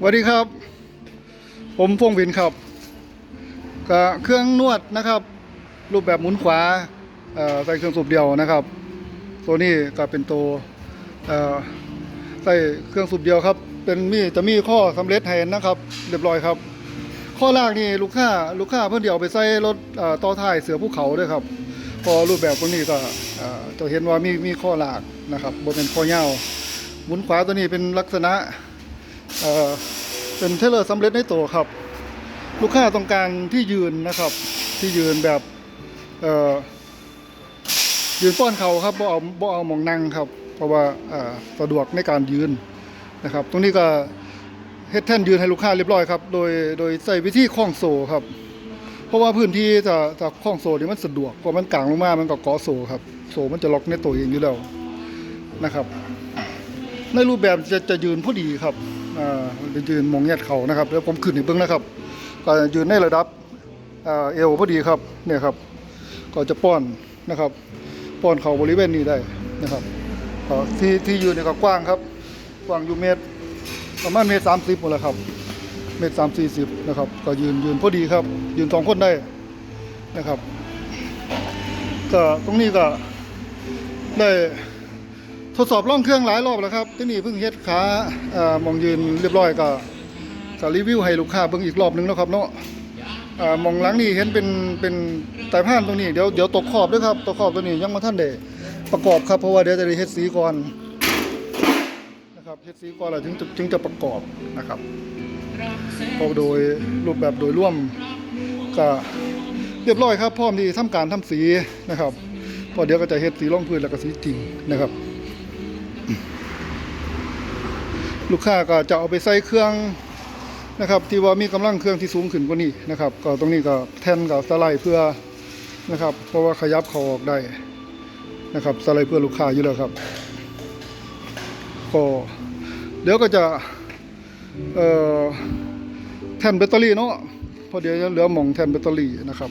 สวัสดีครับ ผมพงศ์วินครับก็เครื่องนวดนะครับ รูปแบบหมุนขวาใส่เครื่องสูบเดียวนะครับ ตัวนี้ก็เป็นตัวใส่เครื่องสูบเดียวครับ เป็นมีจะมีข้อสำเร็จให้นะครับ เรียบร้อยครับ ข้อแรกนี่ลูกค้าลูกค้าเพื่อนเดียวไปใส่รถต่อต่อท้ายเสือภูเขาด้วยครับ พอรูปแบบตัวนี้ก็จะเห็นว่ามีมีข้อหลากนะครับบนเป็นข้อยาวหมุนขวาตัวนี้เป็นลักษณะ เป็นเทเลอร์สำเร็จในตัวครับ ลูกค้าต้องการที่ยืนนะครับ ที่ยืนแบบยืนป้อนเขาครับบ่เอาบ่เอามองนั่งครับ เพราะว่าสะดวกในการยืนนะครับ ตรงนี้ก็เฮดแท่นยืนให้ลูกค้าเรียบร้อยครับ โดยโดยใส่วิธีคล้องโซ่ครับ เพราะว่าพื้นที่จะจะคล้องโซ่นี่มันสะดวกเพราะมันกลางลงมามันก็เกาะโซ่ครับ โซ่มันจะล็อกในตัวเองอยู่แล้วนะครับ ในรูปแบบจะจะยืนพอดีครับ อ่าจะยืนมองแยดเขานะครับแล้วผมขึ้นอีกเบื้องนะครับ ก็ยืนในระดับเอวพอดีครับเนี่ยครับ ก็จะป้อนนะครับ ป้อนเขาบริเวณนี้ได้นะครับที่ที่ยืนเนี่ยก็กว้างครับกว้างอยู่เมตรประมาณเมตรสามสิบหมดแล้วครับ เมตรสามสี่สิบนะครับ ก็ยืนยืนพอดีครับ ยืนสองคนได้นะครับ ก็ตรงนี้ก็ได้ ทดสอบล่องเครื่องหลายรอบแล้วครับ ที่นี่เพิ่งเฮ็ดขาเอ่อมองยืนเรียบร้อยก็ก็รีวิวให้ลูกค้าเบิ่งอีกรอบหนึงแล้วครับเนาะอ่ามองหลังนี่เห็นเป็นเป็นไต่ผ่านตรงนี้เดี๋ยวเดี๋ยวตกขอบด้วยครับตกขอบตัวนี้ยังมาท่านได้ประกอบครับเพราะว่าเดี๋ยวจะได้เฮ็ดสีก่อนนะครับเฮ็ดสีก่อนแล้วถึงจึงจะประกอบนะครับพอโดยรูปแบบโดยร่วมก็เรียบร้อยครับพร้อมที่ทำการทำสีนะครับพอเดี๋ยวก็จะเฮ็ดสีร่องพื้นแล้วก็สีจริงนะครับ ลูกค้าก็จะเอาไปใส่เครื่องนะครับ ที่ว่ามีกำลังเครื่องที่สูงขึ้นกว่านี้นะครับ ก็ตรงนี้ก็แท่นกับสไลด์เพื่อนะครับ เพราะว่าขยับเขาออกได้นะครับสไลด์เพื่อลูกค้าอยู่แล้วครับก็เดี๋ยวก็จะเอ่อแท่นแบตเตอรี่เนาะพอเดี๋ยวจะเหลือหม่องแท่นแบตเตอรี่นะครับ